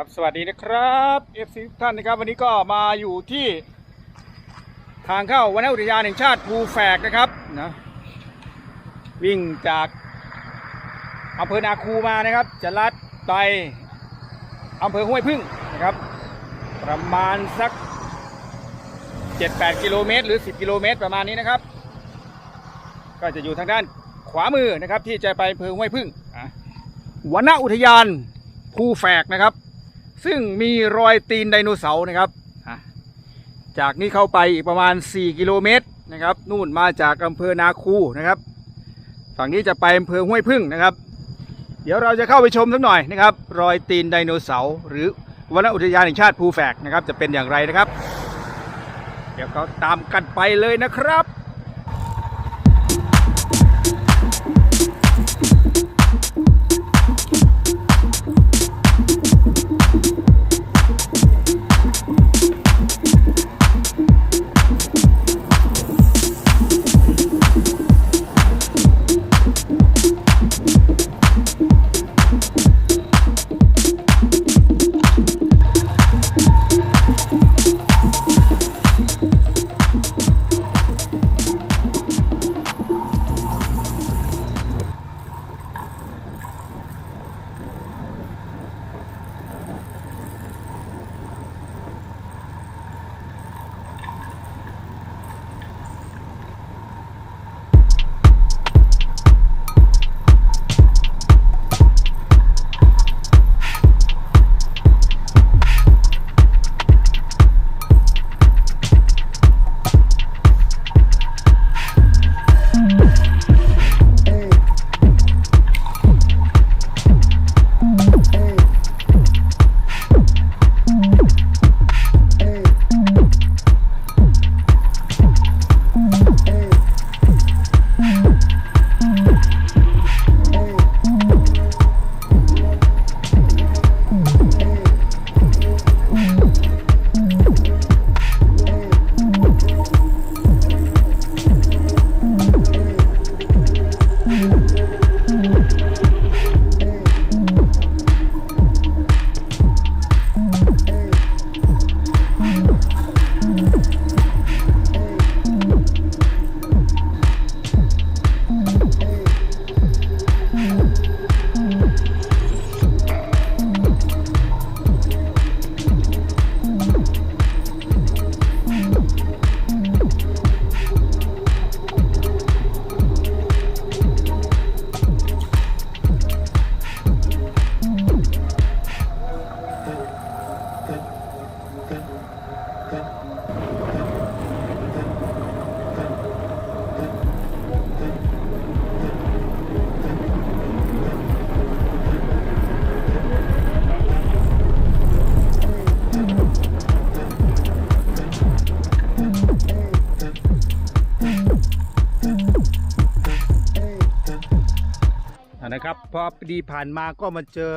ครับสวัสดีนะครับเอฟซีทุกท่านนะครับ วันนี้ก็มาอยู่ที่ทางเข้าวนอุทยานแห่งชาติภูแฝกนะครับนะวิ่งจากอำเภอนาคูมานะครับ จะลัดไปอำเภอห้วยพึ่งนะครับ ประมาณสัก 7-8 กิโลเมตร หรือ 10 กิโลเมตรประมาณนี้นะครับ ก็จะอยู่ทางด้านขวามือนะครับที่จะไปอำเภอห้วยพึ่งอะวนอุทยานภูแฝกนะครับ ซึ่งมีรอยตีนไดโนเสาร์นะครับอะจากนี้เข้าไปอีกประมาณ 4 กิโลเมตรนะครับ นู่นมาจากอำเภอนาคูนะครับ ฝั่งนี้จะไปอำเภอห้วยพึ่งนะครับ เดี๋ยวเราจะเข้าไปชมสักหน่อยนะครับ รอยตีนไดโนเสาร์หรือวนอุทยานแห่งชาติภูแฝกนะครับ จะเป็นอย่างไรนะครับ เดี๋ยวเขาตามกันไปเลยนะครับ นะครับ พอดีผ่านมาก็มาเจอ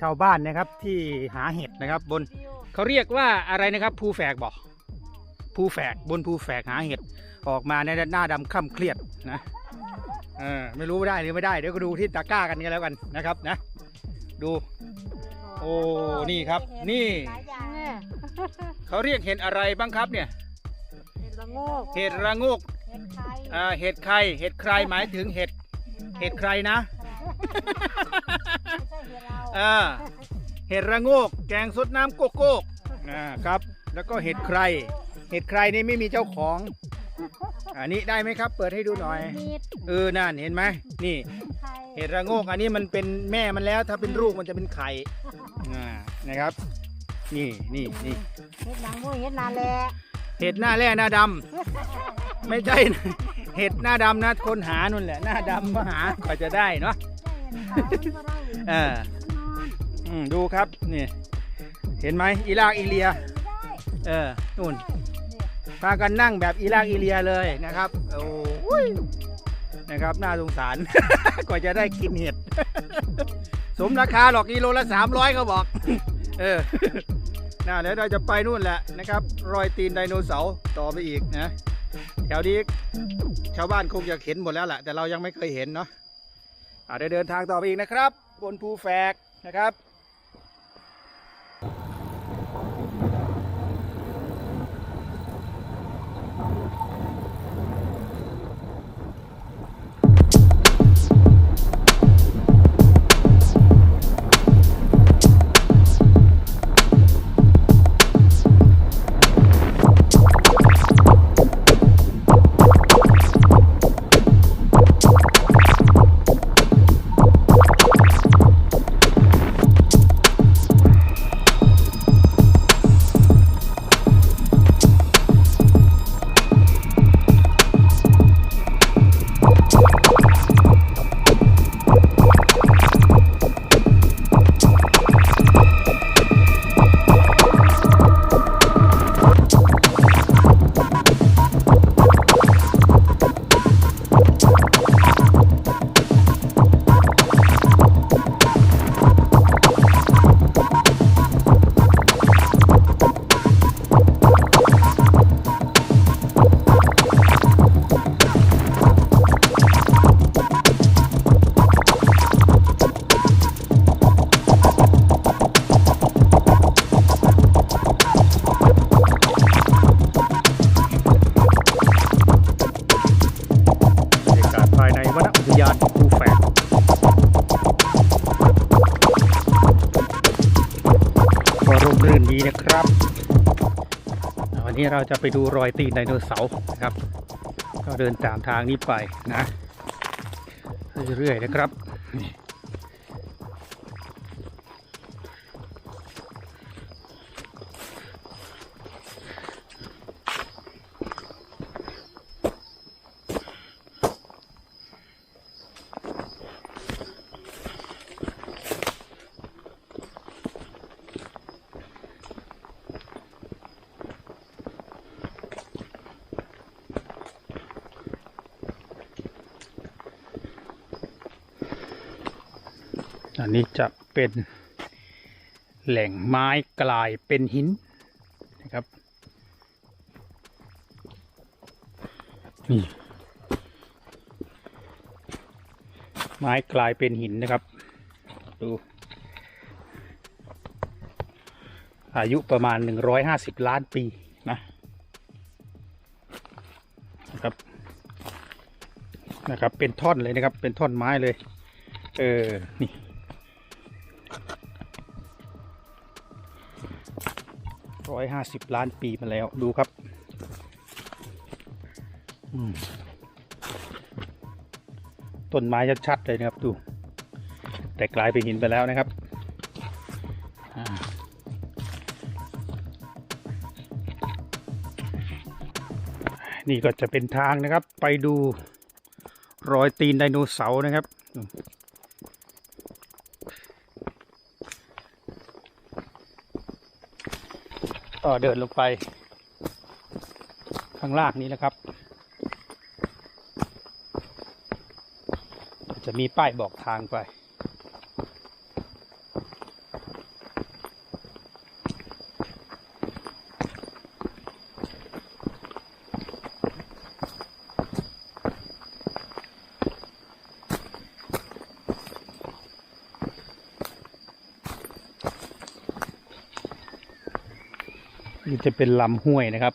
ชาวบ้านนะครับที่หาเห็ดนะครับบนเขาเรียกว่าอะไรนะครับภูแฝกบอกภูแฝกบนภูแฝกหาเห็ดออกมาในหน้าดำค่ำเครียดนะเออไม่รู้ได้หรือไม่ได้เดี๋ยวก็ดูที่ตะกร้ากันกันแล้วกันนะครับนะ ดู โอ้นี่ครับ นี่หลายอย่างเนี่ยเขาเรียกเห็ดอะไรบ้างครับเนี่ย เห็ดละโงกเห็ดระโงกเห็ดไข่อ่าเห็ดใครเห็ดใครหมายถึงเห็ด เห็ดใครนะไม่ใช่เห็ดเราอ่าเห็ดระโงก แกงสดน้ำโกโก้อ่าครับ แล้วก็เห็ดใคร เห็ดใครนี่ไม่มีเจ้าของ อันนี้ได้ไหมครับ เปิดให้ดูหน่อยมีดเออนั่นเห็นไหมนี่ไข่เห็ดระโงก อันนี้มันเป็นแม่มันแล้ว ถ้าเป็นลูกมันจะเป็นไข่อ่านะครับ นี่นี่นี่เห็ดหนังมูเห็ดนาแลเห็ดหน้าแร่หน้าดำไม่ใช่นะ เห็ดหน้าดำนะคนหานุ่นแหละ หน้าดำมาหากว่าจะได้เนาะเอออืมดูครับนี่เห็นไหมอีลากอีเลีย เออนู่นพากันนั่งแบบอีลากอีเลียเลยนะครับโอ้ยนะครับน่าสงสาร กว่าจะได้กินเห็ด สมราคาหรอกกิโลละสามร้อยเขาบอก เออน่าแล้วเราจะไปนู่นแหละนะครับ รอยตีนไดโนเสาร์ต่อไปอีกนะ แถวนี้ชาวบ้านคงจะเห็นหมดแล้วแหละแต่เรายังไม่เคยเห็นเนาะเดี๋ยวเดินทางต่อไปอีกนะครับ บนภูแฝกนะครับ เราจะไปดูรอยตีนไดโนเสาร์นะครับ ก็เดินตามทางนี้ไปนะ เรื่อยๆนะครับ อันนี้จะเป็นแหล่งไม้กลายเป็นหินนะครับ นี่ ไม้กลายเป็นหินนะครับ ดู อายุประมาณ 150 ล้านปีนะนะครับนะครับ เป็นท่อนเลยนะครับ เป็นท่อนไม้เลย เออ นี่ ร้อยห้าสิบล้านปีมาแล้วดูครับต้นไม้ชัดๆเลยนะครับดู แต่กลายเป็นหินไปแล้วนะครับนี่ก็จะเป็นทางนะครับ ไปดูรอยตีนไดโนเสาร์นะครับ ก็เดินลงไป ข้างล่างนี้นะครับ จะมีป้ายบอกทางไป นี่จะเป็นลำห้วยนะครับ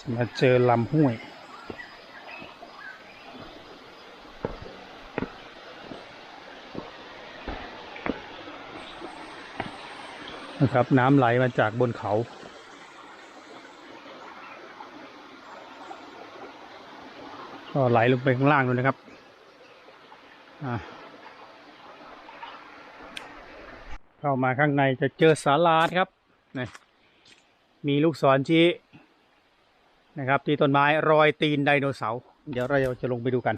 จะมาเจอลำห้วย นะครับ น้ำไหลมาจากบนเขา ก็ไหลลงไปข้างล่างด้วยนะครับเข้ามาข้างในจะเจอศาลาครับนี่มีลูกศรชี้นะครับ ที่ต้นไม้รอยตีนไดโนเสาร์เดี๋ยวเราจะลงไปดูกัน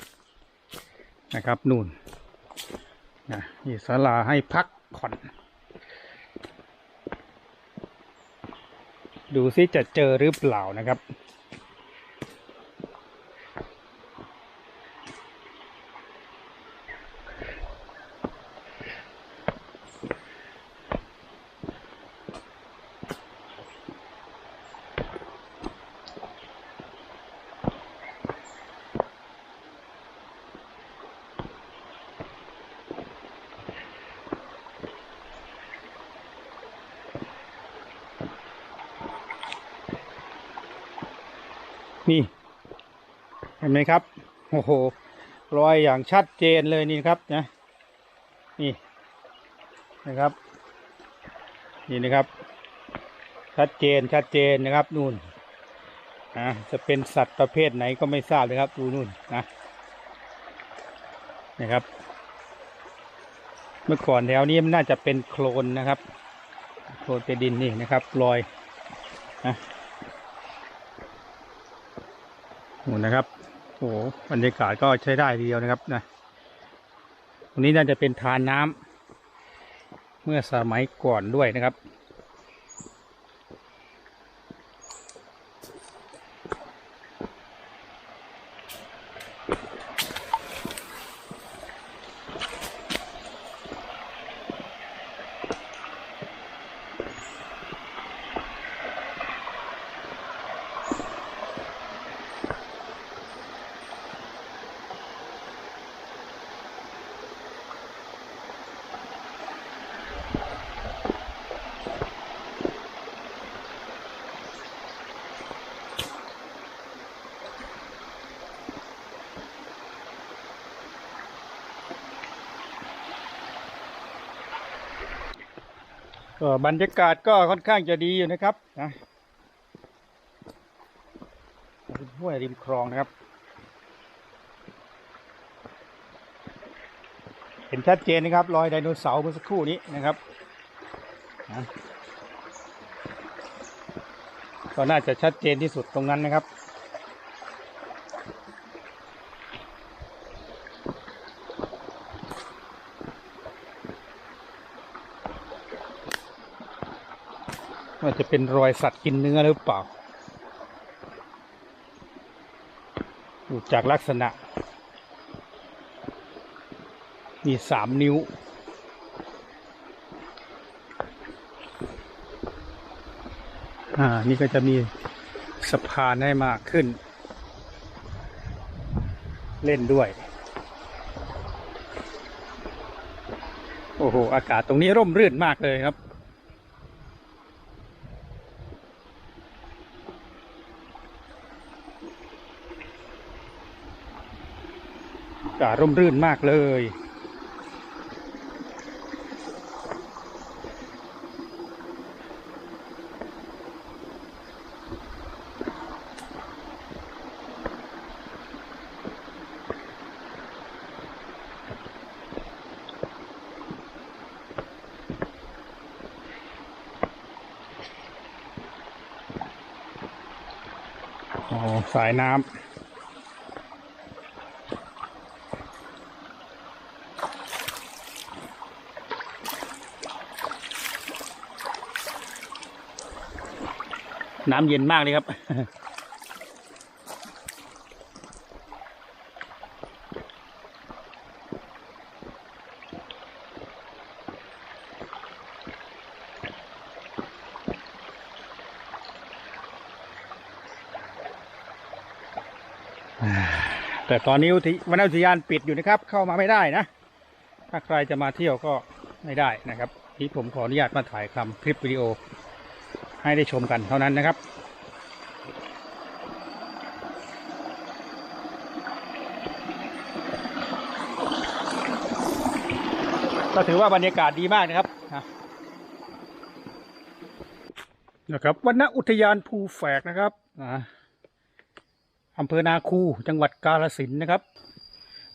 นะครับ นู่นนะนี่ศาลาให้พักผ่อน ดูซิจะเจอหรือเปล่านะครับ ห็นไหมครับ โอ้โห รอยอย่างชัดเจนเลยนี่ครับนะ นี่นะครับ นี่นะครับ ชัดเจนชัดเจนนะครับนู่นนะจะเป็นสัตว์ประเภทไหนก็ไม่ทราบเลยครับ ดูนู่นนะนะครับ เมื่อก่อนแถวนี้มันน่าจะเป็นโคลนนะครับ โคลนเป็นดินนี่นะครับรอยนะโอ้นะครับ โอ้บรรยากาศก็ใช้ได้ทีเดียวนะครับนะตรงนี้น่าจะเป็นทานน้ำเมื่อสมัยก่อนด้วยนะครับ ก็บรรยากาศก็ค่อนข้างจะดีอยู่นะครับนะห้วยริมคลองนะครับ เห็นชัดเจนนะครับ รอยไดโนเสาร์เมื่อสักครู่นี้นะครับนะก็น่าจะชัดเจนที่สุดตรงนั้นนะครับ จะเป็นรอยสัตว์กินเนื้อหรือเปล่าดูจากลักษณะ มีสามนิ้ว อ่า นี่ก็จะมีสะพานให้มากขึ้น เล่นด้วย โอ้โห อากาศตรงนี้ร่มรื่นมากเลยครับ อากาศร่มรื่นมากเลย อ๋อ สายน้ำ น้ำเย็นมากเลยครับ แต่ตอนนี้วันอุทยานปิดอยู่นะครับ เข้ามาไม่ได้นะ ถ้าใครจะมาเที่ยวก็ไม่ได้นะครับ ที่ผมขออนุญาตมาถ่ายทำคลิปวิดีโอ ให้ได้ชมกันเท่านั้นนะครับก็ถือว่าบรรยากาศดีมากนะครับนะนะครับวันณอุทยานภูแฝกนะครับอ่าอำเภอนาคูจังหวัดกาฬสินธุ์นะครับ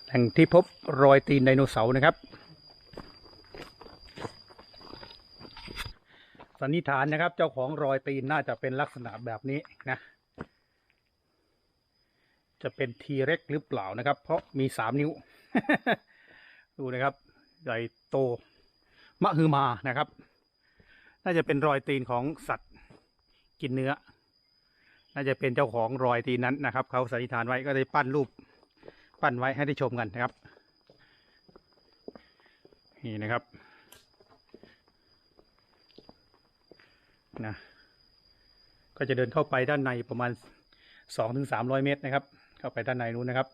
แหล่งที่พบรอยตีนไดโนเสาร์นะครับ สันนิษฐานนะครับ เจ้าของรอยตีนน่าจะเป็นลักษณะแบบนี้นะ จะเป็นทีเร็กหรือเปล่านะครับ เพราะมีสามนิ้ว ดูนะครับใหญ่โตมะฮือมานะครับ น่าจะเป็นรอยตีนของสัตว์กินเนื้อ น่าจะเป็นเจ้าของรอยตีนนั้นนะครับ เขาสันนิษฐานไว้ก็ได้ปั้นรูป ปั้นไว้ให้ได้ชมกันนะครับ นี่นะครับ นะ ก็จะเดินเข้าไปด้านในประมาณสองถึงสามร้อยเมตรนะครับ เข้าไปด้านในนู้นนะครับ